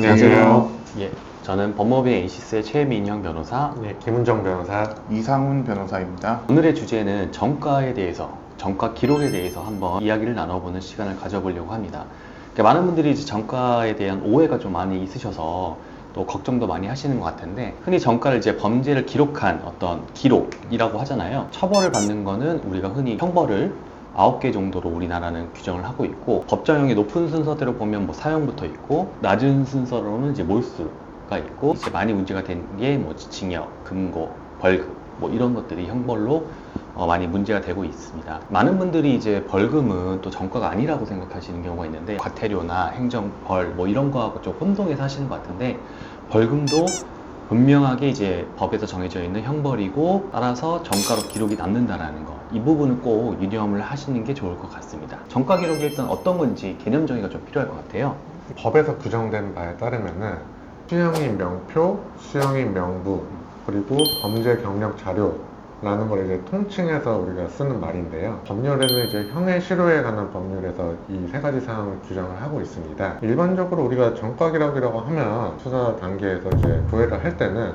안녕하세요. 예, 저는 법무법인 에이시스의 최민형 변호사. 네, 김은정 변호사. 이상훈 변호사입니다. 오늘의 주제는 정가에 대해서, 정가 기록에 대해서 한번 이야기를 나눠보는 시간을 가져보려고 합니다. 그러니까 많은 분들이 이제 정가에 대한 오해가 좀 많이 있으셔서 또 걱정도 많이 하시는 것 같은데 흔히 정가를 이제 범죄를 기록한 어떤 기록이라고 하잖아요. 처벌을 받는 거는 우리가 흔히 형벌을 9개 정도로 우리나라는 규정을 하고 있고 법정형의 높은 순서대로 보면 뭐 사형부터 있고 낮은 순서로는 이제 몰수가 있고 이제 많이 문제가 된 게 뭐 징역, 금고, 벌금 뭐 이런 것들이 형벌로 어, 많이 문제가 되고 있습니다. 많은 분들이 이제 벌금은 또 정가가 아니라고 생각하시는 경우가 있는데 과태료나 행정벌 뭐 이런 거하고 좀 혼동해서 하시는 것 같은데 벌금도 분명하게 이제 법에서 정해져 있는 형벌이고 따라서 정가로 기록이 남는다라는 거. 이 부분은 꼭 유념을 하시는 게 좋을 것 같습니다. 정가 기록이 일단 어떤 건지 개념 정의가 좀 필요할 것 같아요. 법에서 규정된 바에 따르면은 수형인 명표, 수형인 명부, 그리고 범죄 경력 자료 라는 걸 이제 통칭해서 우리가 쓰는 말인데요. 법률에는 이제 형의 실효에 관한 법률에서 이 세 가지 사항을 규정을 하고 있습니다. 일반적으로 우리가 정가 기록이라고 하면 수사 단계에서 이제 조회를 할 때는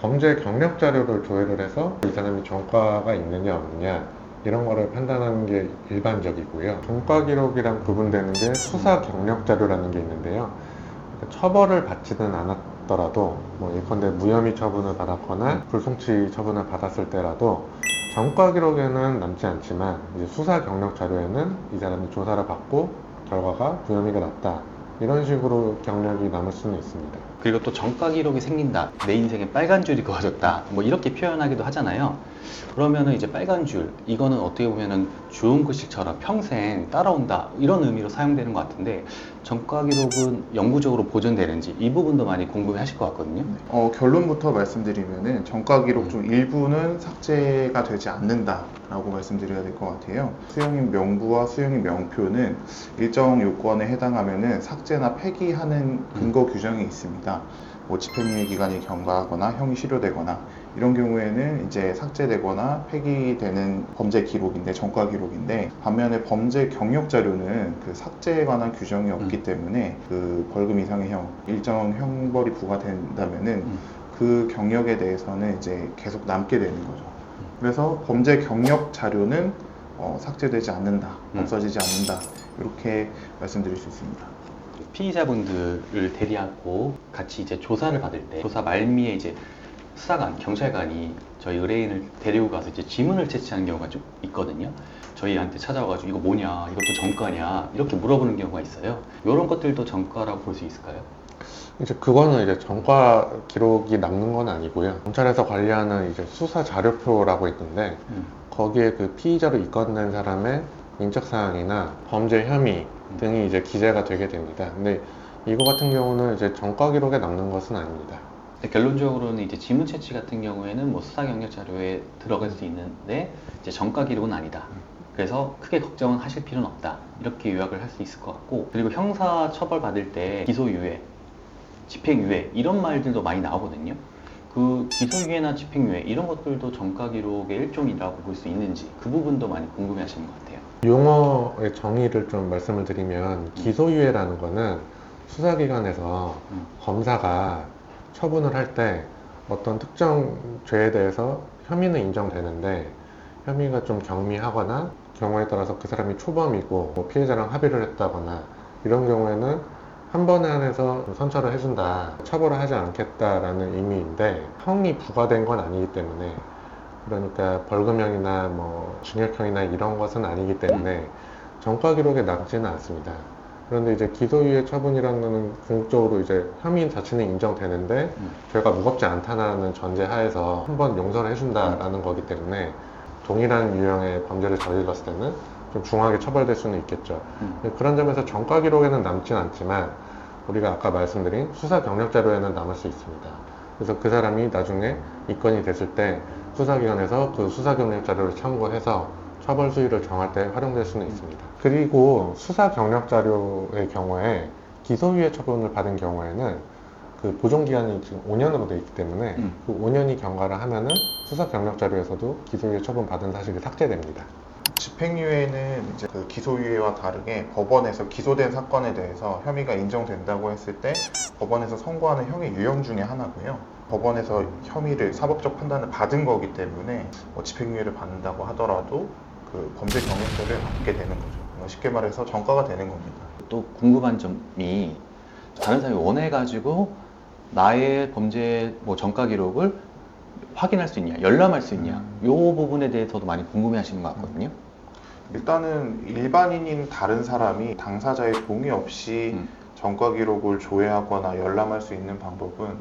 범죄 경력 자료를 조회를 해서 이 사람이 정가가 있느냐 없느냐 이런 거를 판단하는 게 일반적이고요. 정가 기록이랑 구분되는 게 수사 경력 자료라는 게 있는데요. 그러니까 처벌을 받지는 않았 더라도 뭐 예컨대 무혐의 처분을 받았거나 불송치 처분을 받았을 때라도 정가 기록에는 남지 않지만 이제 수사 경력 자료에는 이 사람이 조사를 받고 결과가 무혐의가 났다 이런 식으로 경력이 남을 수는 있습니다. 그리고 또 정가 기록이 생긴다. 내 인생에 빨간 줄이 그어졌다. 뭐 이렇게 표현하기도 하잖아요. 그러면은 이제 빨간 줄, 이거는 어떻게 보면은 주운 글씨처럼 평생 따라온다. 이런 의미로 사용되는 것 같은데, 정가 기록은 영구적으로 보존되는지 이 부분도 많이 궁금해 하실 것 같거든요. 어, 결론부터 말씀드리면은 정가 기록 중 일부는 삭제가 되지 않는다라고 말씀드려야 될 것 같아요. 수용인 명부와 수용인 명표는 일정 요건에 해당하면은 삭제 나 폐기하는 근거 규정이 있습니다. 뭐 집행유예 기간이 경과하거나 형이 실효되거나 이런 경우에는 이제 삭제되거나 폐기되는 범죄 기록인데 정가 기록인데 반면에 범죄 경력 자료는 그 삭제에 관한 규정이 없기 때문에 그 벌금 이상의 형 일정 형벌이 부과된다면은 음. 그 경력에 대해서는 이제 계속 남게 되는 거죠. 그래서 범죄 경력 자료는 어, 삭제되지 않는다, 음. 없어지지 않는다 이렇게 말씀드릴 수 있습니다. 피의자분들을 대리하고 같이 이제 조사를 받을 때 조사 말미에 이제 수사관, 경찰관이 저희 의뢰인을 데리고 가서 이제 지문을 채취하는 경우가 좀 있거든요. 저희한테 찾아와가지고 이거 뭐냐, 이것도 정가냐 이렇게 물어보는 경우가 있어요. 이런 것들도 정가라고 볼 수 있을까요? 이제 그거는 이제 정가 기록이 남는 건 아니고요. 경찰에서 관리하는 이제 수사 자료표라고 있는데 음. 거기에 그 피의자로 입건된 사람의 인적 사항이나 범죄 혐의 등이 이제 기재가 되게 됩니다. 근데 이거 같은 경우는 이제 정가 기록에 남는 것은 아닙니다. 근데 결론적으로는 이제 지문 채취 같은 경우에는 뭐 수사 경력 자료에 들어갈 수 있는데 이제 정가 기록은 아니다. 그래서 크게 걱정은 하실 필요는 없다. 이렇게 요약을 할 수 있을 것 같고 그리고 형사 처벌 받을 때 기소유예, 집행유예 이런 말들도 많이 나오거든요. 그 기소유예나 집행유예 이런 것들도 정가 기록의 일종이라고 볼 수 있는지 그 부분도 많이 궁금해하시는 것 같아요. 용어의 정의를 좀 말씀을 드리면 기소유예라는 거는 수사기관에서 음. 검사가 처분을 할 때 어떤 특정 죄에 대해서 혐의는 인정되는데 혐의가 좀 경미하거나 경우에 따라서 그 사람이 초범이고 뭐 피해자랑 합의를 했다거나 이런 경우에는 한 번에 한해서 선처를 해준다 처벌을 하지 않겠다라는 의미인데 형이 부과된 건 아니기 때문에 그러니까 벌금형이나 뭐 징역형이나 이런 것은 아니기 때문에 정가 기록에 남지는 않습니다. 그런데 이제 기소유예 처분이라는 거는 궁극적으로 이제 혐의 자체는 인정되는데 음. 죄가 무겁지 않다는 전제 하에서 한번 용서를 해준다라는 거기 때문에 동일한 유형의 범죄를 저질렀을 때는 좀 중하게 처벌될 수는 있겠죠. 음. 네, 그런 점에서 정가 기록에는 남진 않지만 우리가 아까 말씀드린 수사 경력 자료에는 남을 수 있습니다. 그래서 그 사람이 나중에 입건이 됐을 때 수사기관에서 그 수사 경력 자료를 참고해서 처벌 수위를 정할 때 활용될 수는 있습니다. 그리고 수사 경력 자료의 경우에 기소유예 처분을 받은 경우에는 그 보존 기간이 지금 5년으로 되어 있기 때문에 음. 그 5년이 경과를 하면은 수사 경력 자료에서도 기소유예 처분 받은 사실이 삭제됩니다. 집행유예는 이제 그 기소유예와 다르게 법원에서 기소된 사건에 대해서 혐의가 인정된다고 했을 때 법원에서 선고하는 형의 유형 중에 하나고요. 법원에서 혐의를 사법적 판단을 받은 거기 때문에 뭐 집행유예를 받는다고 하더라도 그 범죄 경력죄를 받게 되는 거죠. 뭐 쉽게 말해서 전과가 되는 겁니다. 또 궁금한 점이 다른 사람이 원해가지고 나의 범죄 뭐 전과 기록을 확인할 수 있냐, 열람할 수 있냐, 이 부분에 대해서도 많이 궁금해 하시는 것 같거든요. 일단은 일반인인 다른 사람이 당사자의 동의 없이 음. 전과 기록을 조회하거나 열람할 수 있는 방법은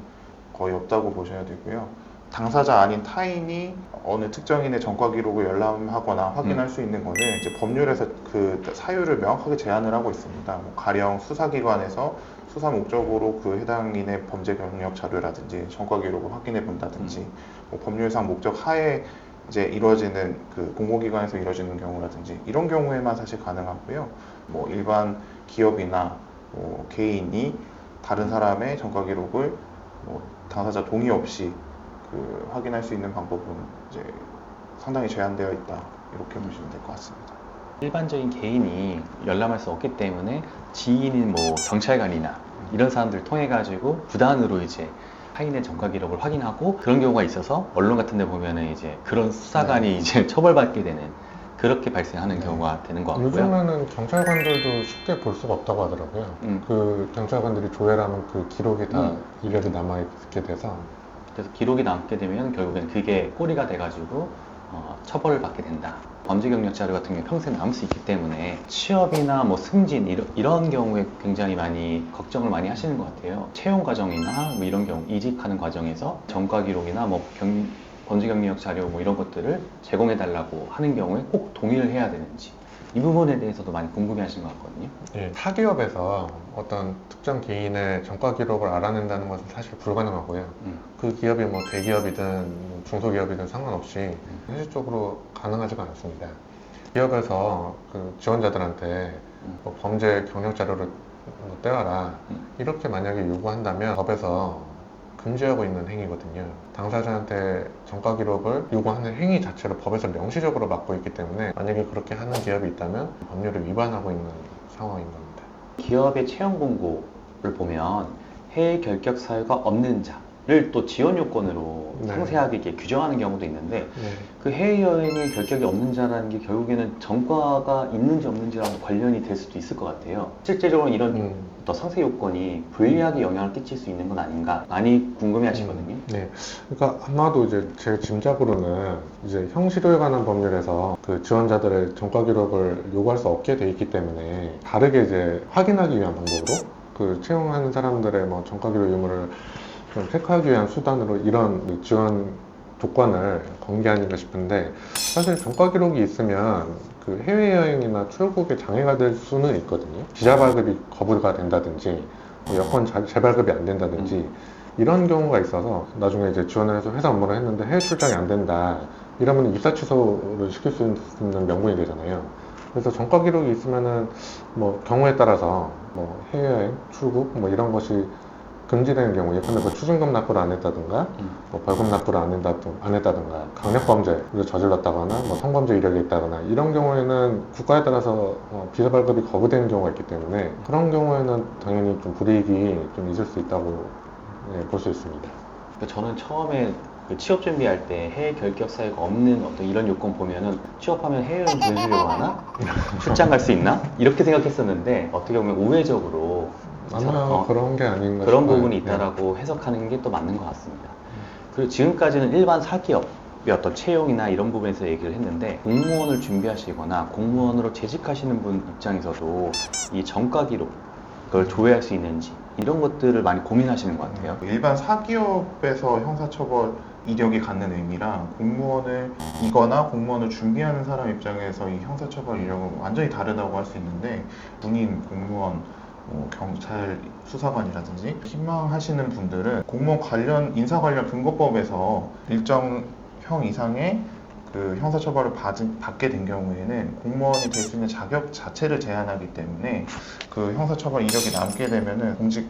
거의 없다고 보셔야 되고요. 당사자 아닌 타인이 어느 특정인의 전과 기록을 열람하거나 확인할 수 있는 거는 이제 법률에서 그 사유를 명확하게 제한을 하고 있습니다. 뭐 가령 수사기관에서 수사 목적으로 그 해당인의 범죄 경력 자료라든지 전과 기록을 확인해 본다든지 뭐 법률상 목적 하에 이제 이루어지는 그 공공기관에서 이루어지는 경우라든지 이런 경우에만 사실 가능하고요. 뭐 일반 기업이나 뭐 개인이 다른 사람의 전과 기록을 뭐 당사자 동의 없이 그 확인할 수 있는 방법은 이제 상당히 제한되어 있다 이렇게 보시면 될 것 같습니다. 일반적인 개인이 열람할 수 없기 때문에 지인인 뭐 경찰관이나 이런 사람들 통해 가지고 부단으로 이제 타인의 전과 기록을 확인하고 그런 경우가 있어서 언론 같은 데 보면은 이제 그런 수사관이 이제 처벌받게 되는 그렇게 발생하는 네. 경우가 되는 것 같고요. 요즘에는 경찰관들도 쉽게 볼 수가 없다고 하더라고요. 음. 그 경찰관들이 조회하면 그 기록이 다 음. 이력이 남아있게 돼서 그래서 기록이 남게 되면 결국엔 그게 꼬리가 돼가지고 어, 처벌을 받게 된다. 범죄 경력 자료 같은 경우 평생 남을 수 있기 때문에 취업이나 뭐 승진 이런, 이런 경우에 굉장히 많이 걱정을 많이 하시는 것 같아요. 채용 과정이나 뭐 이런 경우 이직하는 과정에서 전과 기록이나 뭐 경- 범죄 경력 자료 뭐 이런 것들을 제공해 달라고 하는 경우에 꼭 동의를 해야 되는지 이 부분에 대해서도 많이 궁금해하시는 것 같거든요. 예, 타기업에서 어떤 특정 개인의 전과 기록을 알아낸다는 것은 사실 불가능하고요. 음. 그 기업이 뭐 대기업이든 중소기업이든 상관없이 현실적으로 가능하지가 않습니다. 기업에서 그 지원자들한테 뭐 범죄 경력 자료를 뭐 떼와라 음. 이렇게 만약에 요구한다면 법에서 금지하고 있는 행위거든요. 당사자한테 전과 기록을 요구하는 행위 자체를 법에서 명시적으로 막고 있기 때문에 만약에 그렇게 하는 기업이 있다면 법률을 위반하고 있는 상황인 겁니다. 기업의 채용 공고를 보면 해외 결격 사유가 없는 자 를 또 지원 요건으로 네. 상세하게 이렇게 규정하는 경우도 있는데 네. 그 해외 여행의 결격이 없는 자라는 게 결국에는 전과가 있는지 없는지랑 관련이 될 수도 있을 것 같아요. 실제적으로 이런 음. 더 상세 요건이 불리하게 영향을 끼칠 수 있는 건 아닌가 많이 궁금해하시거든요. 네. 그러니까 아마도 이제 제 짐작으로는 이제 형실에 관한 법률에서 그 지원자들의 전과 기록을 요구할 수 없게 돼 있기 때문에 다르게 이제 확인하기 위한 방법으로 그 채용하는 사람들의 뭐 전과 기록 유무를 좀 체크하기 위한 수단으로 이런 그 지원 조건을 건 게 아닌가 싶은데 사실 전과 기록이 있으면 그 해외여행이나 출국에 장애가 될 수는 있거든요. 비자 발급이 거부가 된다든지 뭐 여권 자- 재발급이 안 된다든지 이런 경우가 있어서 나중에 이제 지원을 해서 회사 업무를 했는데 해외 출장이 안 된다 이러면 입사 취소를 시킬 수 있는 명분이 되잖아요. 그래서 전과 기록이 있으면은 뭐 경우에 따라서 뭐 해외여행, 출국 뭐 이런 것이 금지되는 경우 예컨대 뭐 추징금 납부를 안 했다든가 음. 뭐 벌금 납부를 안, 했다든, 안 했다든가 강력범죄를 저질렀다거나 뭐 성범죄 이력이 있다거나 이런 경우에는 국가에 따라서 어, 비자 발급이 거부되는 경우가 있기 때문에 그런 경우에는 당연히 좀 불이익이 좀 있을 수 있다고 예, 볼수 있습니다. 그러니까 저는 처음에 그 취업 준비할 때 해외 결격 사유가 없는 어떤 이런 요건 보면은 취업하면 해외여행 보내주려고 하나? 출장 갈 수 있나? 이렇게 생각했었는데 어떻게 보면 우회적으로 아마 어, 그런 게 아닌가 그런 싶어요. 부분이 네. 있다라고 해석하는 게 또 맞는 것 같습니다. 그리고 지금까지는 일반 사기업의 어떤 채용이나 이런 부분에서 얘기를 했는데 공무원을 준비하시거나 공무원으로 재직하시는 분 입장에서도 이 전과 기록을 조회할 수 있는지 이런 것들을 많이 고민하시는 것 같아요. 일반 사기업에서 형사처벌 이력이 갖는 의미랑 공무원을 이거나 공무원을 준비하는 사람 입장에서 이 형사처벌 이력은 완전히 다르다고 할 수 있는데 군인, 공무원, 뭐 경찰, 수사관이라든지 희망하시는 분들은 공무원 관련 인사 관련 근거법에서 일정 형 이상의 그 형사처벌을 받, 받게 된 경우에는 공무원이 될 수 있는 자격 자체를 제한하기 때문에 그 형사처벌 이력이 남게 되면은 공직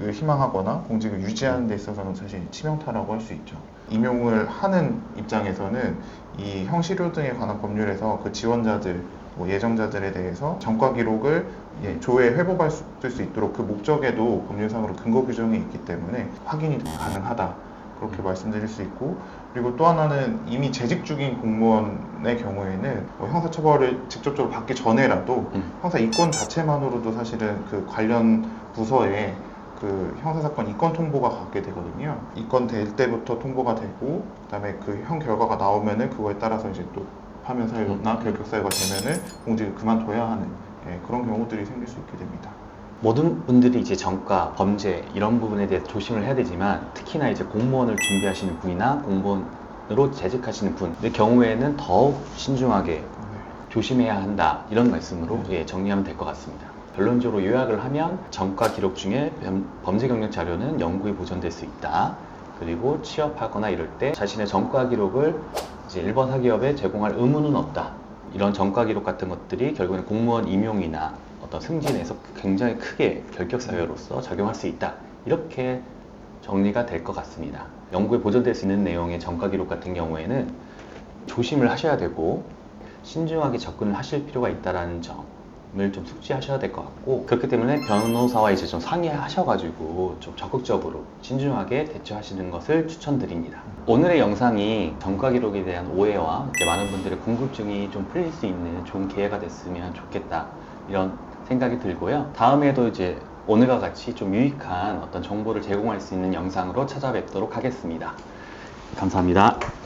희망하거나 공직을 유지하는 데 있어서는 사실 치명타라고 할 수 있죠. 임용을 하는 입장에서는 이 형시료 등에 관한 법률에서 그 지원자들, 뭐 예정자들에 대해서 전과 기록을 예, 조회에 회복할 수, 수 있도록 그 목적에도 법률상으로 근거 규정이 있기 때문에 확인이 가능하다. 그렇게 말씀드릴 수 있고 그리고 또 하나는 이미 재직 중인 공무원의 경우에는 뭐 형사처벌을 직접적으로 받기 전에라도 음. 형사 이권 자체만으로도 사실은 그 관련 부서에 그 형사사건 이권 통보가 가게 되거든요. 이권 될 때부터 통보가 되고 그다음에 그 형 결과가 나오면은 그거에 따라서 이제 또 파면 사유나 결격 사유가 되면은 공직을 그만둬야 하는 예, 그런 경우들이 생길 수 있게 됩니다. 모든 분들이 이제 정가, 범죄 이런 부분에 대해 조심을 해야 되지만 특히나 이제 공무원을 준비하시는 분이나 공무원으로 재직하시는 분의 경우에는 더욱 신중하게 네. 조심해야 한다 이런 말씀으로 예, 정리하면 될 것 같습니다. 결론적으로 요약을 하면 정가 기록 중에 범- 범죄 경력 자료는 영구히 보존될 수 있다. 그리고 취업하거나 이럴 때 자신의 정가 기록을 이제 일본 사기업에 제공할 의무는 없다. 이런 정가 기록 같은 것들이 결국에는 공무원 임용이나 어떤 승진에서 굉장히 크게 결격 사유로서 작용할 수 있다. 이렇게 정리가 될 것 같습니다. 영구에 보존될 수 있는 내용의 정가 기록 같은 경우에는 조심을 하셔야 되고 신중하게 접근을 하실 필요가 있다라는 점 을좀 숙지하셔야 될 것 같고 그렇기 때문에 변호사와 이제 좀 상의하셔가지고 좀 적극적으로 신중하게 대처하시는 것을 추천드립니다. 오늘의 영상이 정가 기록에 대한 오해와 많은 분들의 궁금증이 좀 풀릴 수 있는 좋은 기회가 됐으면 좋겠다 이런 생각이 들고요. 다음에도 이제 오늘과 같이 좀 유익한 어떤 정보를 제공할 수 있는 영상으로 찾아뵙도록 하겠습니다. 감사합니다.